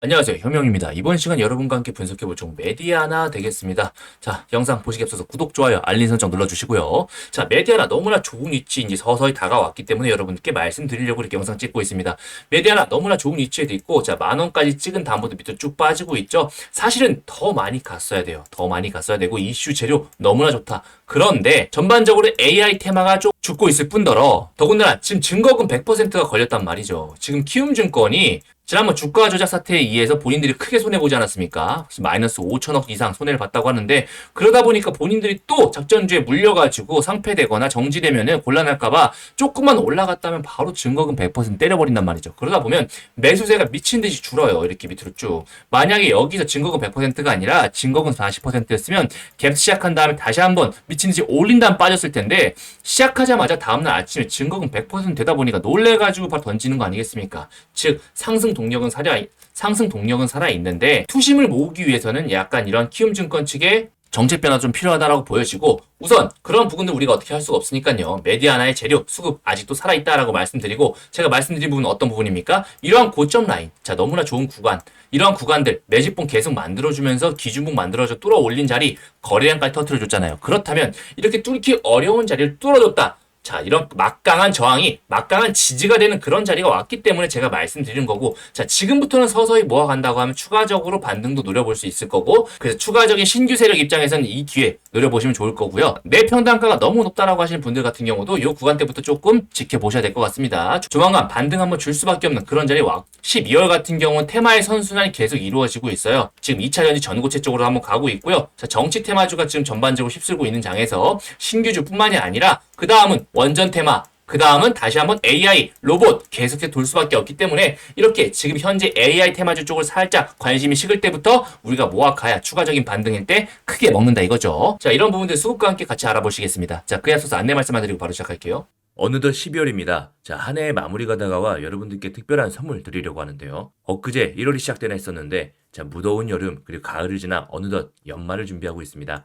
안녕하세요. 현명입니다. 이번 시간 여러분과 함께 분석해볼 종 메디아나 되겠습니다. 자, 영상 보시기 앞서서 구독, 좋아요, 알림 설정 눌러주시고요. 자, 메디아나 너무나 좋은 위치 이제 서서히 다가왔기 때문에 여러분께 말씀드리려고 이렇게 영상 찍고 있습니다. 메디아나 너무나 좋은 위치에 있고, 자, 만 원까지 찍은 다음부터 밑으로 쭉 빠지고 있죠. 사실은 더 많이 갔어야 돼요. 더 많이 갔어야 되고, 이슈 재료 너무나 좋다. 그런데 전반적으로 AI 테마가 좀 죽고 있을 뿐더러, 더군다나 지금 증거금 100%가 걸렸단 말이죠. 지금 키움증권이 지난번 주가 조작 사태에 의해서 본인들이 크게 손해보지 않았습니까? 마이너스 5천억 이상 손해를 봤다고 하는데 그러다 보니까 본인들이 또 작전주에 물려가지고 상폐되거나 정지되면은 곤란할까봐 조금만 올라갔다면 바로 증거금 100% 때려버린단 말이죠. 그러다 보면 매수세가 미친 듯이 줄어요. 이렇게 밑으로 쭉. 만약에 여기서 증거금 100%가 아니라 증거금 40%였으면 갭 시작한 다음에 다시 한번 미친 듯이 올린 다음 빠졌을 텐데 시작하자마자 다음날 아침에 증거금 100% 되다 보니까 놀래가지고 바로 던지는 거 아니겠습니까? 즉 상승 동력은 살아 상승 동력은 살아 있는데 투심을 모으기 위해서는 약간 이런 키움증권 측의 정책 변화 좀 필요하다라고 보여지고 우선 그런 부분들 우리가 어떻게 할 수가 없으니까요. 메디아나의 재료 수급 아직도 살아 있다라고 말씀드리고 제가 말씀드린 부분은 어떤 부분입니까? 이러한 고점 라인, 자 너무나 좋은 구간, 이러한 구간들 매집봉 계속 만들어 주면서 기준봉 만들어줘 뚫어 올린 자리 거래량까지 터트려 줬잖아요. 그렇다면 이렇게 뚫기 어려운 자리를 뚫어 줬다. 자, 이런 막강한 저항이 막강한 지지가 되는 그런 자리가 왔기 때문에 제가 말씀드리는 거고, 자, 지금부터는 서서히 모아간다고 하면 추가적으로 반등도 노려볼 수 있을 거고, 그래서 추가적인 신규 세력 입장에서는 이 기회 노려보시면 좋을 거고요. 내 평단가가 너무 높다라고 하시는 분들 같은 경우도 이 구간 때부터 조금 지켜보셔야 될 것 같습니다. 조만간 반등 한번 줄 수밖에 없는 그런 자리 와. 12월 같은 경우는 테마의 선순환이 계속 이루어지고 있어요. 지금 2차 전지 전고체 쪽으로 한번 가고 있고요. 자, 정치 테마주가 지금 전반적으로 휩쓸고 있는 장에서 신규주뿐만이 아니라 그 다음은 원전 테마, 그 다음은 다시 한번 AI, 로봇 계속해서 돌 수밖에 없기 때문에 이렇게 지금 현재 AI 테마주 쪽을 살짝 관심이 식을 때부터 우리가 모아가야 추가적인 반등일 때 크게 먹는다 이거죠. 자, 이런 부분들 수급과 함께 같이 알아보시겠습니다. 자, 그에 앞서서 안내 말씀만 드리고 바로 시작할게요. 어느덧 12월입니다. 자, 한 해의 마무리가 다가와 여러분들께 특별한 선물 드리려고 하는데요. 엊그제 1월이 시작되나 했었는데, 자, 무더운 여름, 그리고 가을을 지나 어느덧 연말을 준비하고 있습니다.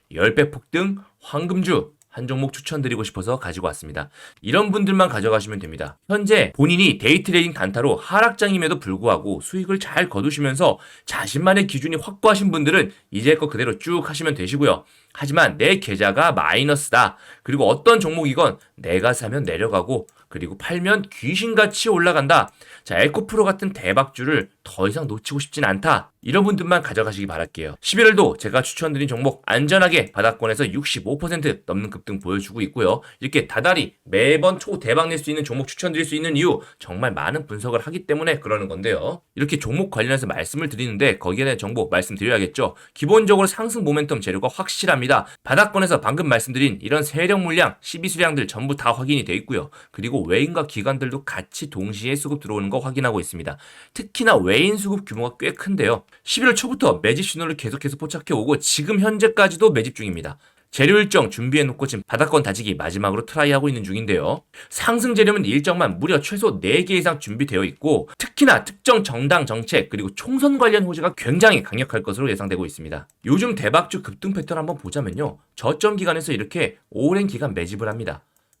10배 폭등 황금주 한 종목 추천드리고 싶어서 가지고 왔습니다. 이런 분들만 가져가시면 됩니다. 현재 본인이 데이트레이딩 단타로 하락장임에도 불구하고 수익을 잘 거두시면서 자신만의 기준이 확고하신 분들은 이제 거 그대로 쭉 하시면 되시고요. 하지만 내 계좌가 마이너스다. 그리고 어떤 종목이건 내가 사면 내려가고 그리고 팔면 귀신같이 올라간다. 자, 에코프로 같은 대박주를 더 이상 놓치고 싶진 않다. 이런 분들만 가져가시기 바랄게요. 11월도 제가 추천드린 종목 안전하게 바닥권에서 65% 넘는 급등 보여주고 있고요. 이렇게 다달이 매번 초 대박 낼 수 있는 종목 추천드릴 수 있는 이유 정말 많은 분석을 하기 때문에 그러는 건데요. 이렇게 종목 관련해서 말씀을 드리는데 거기에 대한 정보 말씀드려야겠죠. 기본적으로 상승 모멘텀 재료가 확실합니다. 바닥권에서 방금 말씀드린 이런 세력 물량, 12수량들 전부 다 확인이 돼 있고요. 그리고 외인과 기관들도 같이 동시에 수급 들어오는 거 확인하고 있습니다. 특히나 외인 수급 규모가 꽤 큰데요. 11월 초부터 매집 신호를 계속해서 포착해 오고 지금 현재까지도 매집 중입니다. 재료 일정 준비해놓고 지금 바닥권 다지기 마지막으로 트라이하고 있는 중인데요. 상승 재료는 일정만 무려 최소 4개 이상 준비되어 있고 특히나 특정 정당 정책 그리고 총선 관련 호재가 굉장히 강력할 것으로 예상되고 있습니다. 요즘 대박주 급등 패턴 한번 보자면요. 저점 기간에서 이렇게 오랜 기간 매집을 합니다.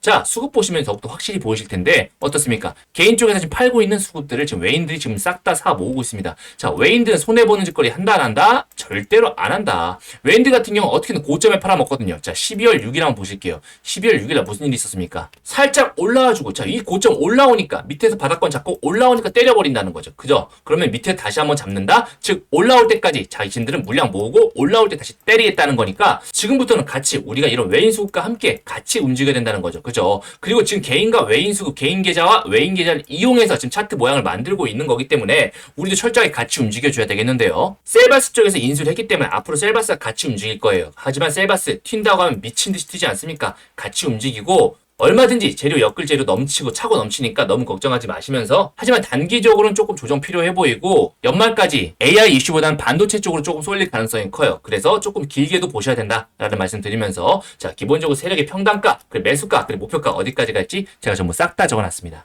자, 수급 보시면 더욱더 확실히 보이실 텐데 어떻습니까? 개인 쪽에서 지금 팔고 있는 수급들을 지금 외인들이 지금 싹 다 사 모으고 있습니다. 자, 외인들은 손해보는 짓거리 한다 안 한다? 절대로 안 한다. 외인들 같은 경우 어떻게든 고점에 팔아먹거든요. 자, 12월 6일 한번 보실게요. 12월 6일에 무슨 일이 있었습니까? 살짝 올라와주고 자, 이 고점 올라오니까 밑에서 바닥권 잡고 올라오니까 때려버린다는 거죠. 그죠? 그러면 밑에 다시 한번 잡는다? 즉 올라올 때까지 자신들은 물량 모으고 올라올 때 다시 때리겠다는 거니까 지금부터는 같이 우리가 이런 외인 수급과 함께 같이 움직여야 된다는 거죠. 그죠? 그리고 지금 개인과 외인 수급, 개인 계좌와 외인 계좌를 이용해서 지금 차트 모양을 만들고 있는 거기 때문에 우리도 철저하게 같이 움직여줘야 되겠는데요. 셀바스 쪽에서 인수를 했기 때문에 앞으로 셀바스가 같이 움직일 거예요. 하지만 셀바스 튄다고 하면 미친 듯이 튀지 않습니까? 같이 움직이고 얼마든지 재료 엮을 재료 넘치고 차고 넘치니까 너무 걱정하지 마시면서 하지만 단기적으로는 조금 조정 필요해 보이고 연말까지 AI 이슈보다는 반도체 쪽으로 조금 쏠릴 가능성이 커요. 그래서 조금 길게도 보셔야 된다라는 말씀 드리면서 자 기본적으로 세력의 평단가, 그리고 매수가, 그리고 목표가 어디까지 갈지 제가 전부 싹 다 적어놨습니다.